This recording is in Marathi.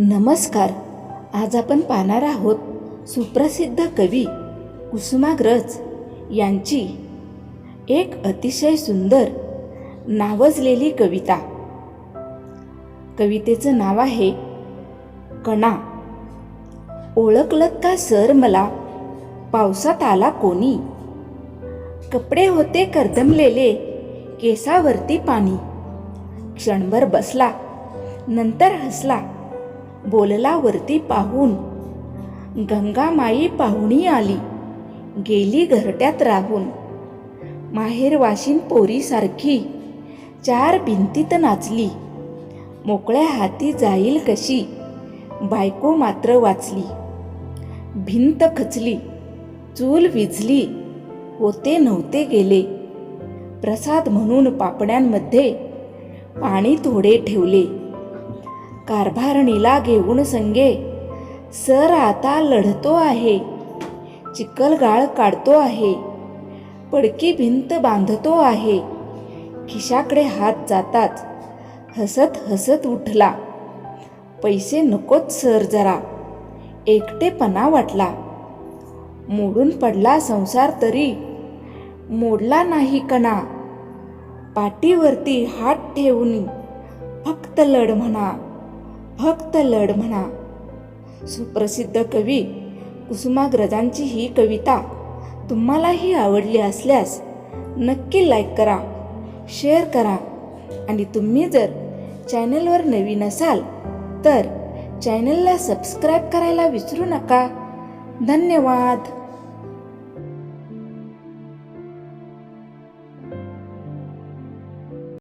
नमस्कार. आज आपण पाहणार आहोत सुप्रसिद्ध कवी कुसुमाग्रज यांची एक अतिशय सुंदर नावजलेली कविता. कवितेचं नाव आहे कणा. ओळखलत का सर मला? पावसात आला कोणी? कपडे होते करदमलेले केसावरती पाणी. क्षणभर बसला नंतर हसला. बोललावरती पाहून. गंगामाई पाहुणी आली. गेली घरट्यात राहून. माहेरवाशीन पोरीसारखी. चार भिंतीत नाचली. मोकळ्या हाती जाईल कशी? बायको मात्र वाचली. भिंत खचली. चूल विझली. होते नव्हते गेले. प्रसाद म्हणून पापण्यांमध्ये पाणी थोडे ठेवले. कारभारणीला घेऊन संगे सर आता लढतो आहे चिखलगाळ काढतो आहे पडकी भिंत बांधतो आहे खिशाकडे हात जाताच हसत हसत उठला पैसे नकोच सर जरा एकटेपणा वाटला मोडून पडला संसार तरी मोडला नाही कणा पाठीवरती हात ठेवून फक्त लढ म्हणा फक्त लढ म्हणा. सुप्रसिद्ध कवी कुसुमाग्रजांची ही कविता तुम्हालाही आवडली असल्यास नक्की लाईक करा शेअर करा आणि तुम्ही जर चॅनलवर नवीन असाल तर चॅनलला सबस्क्राईब करायला विसरू नका. धन्यवाद.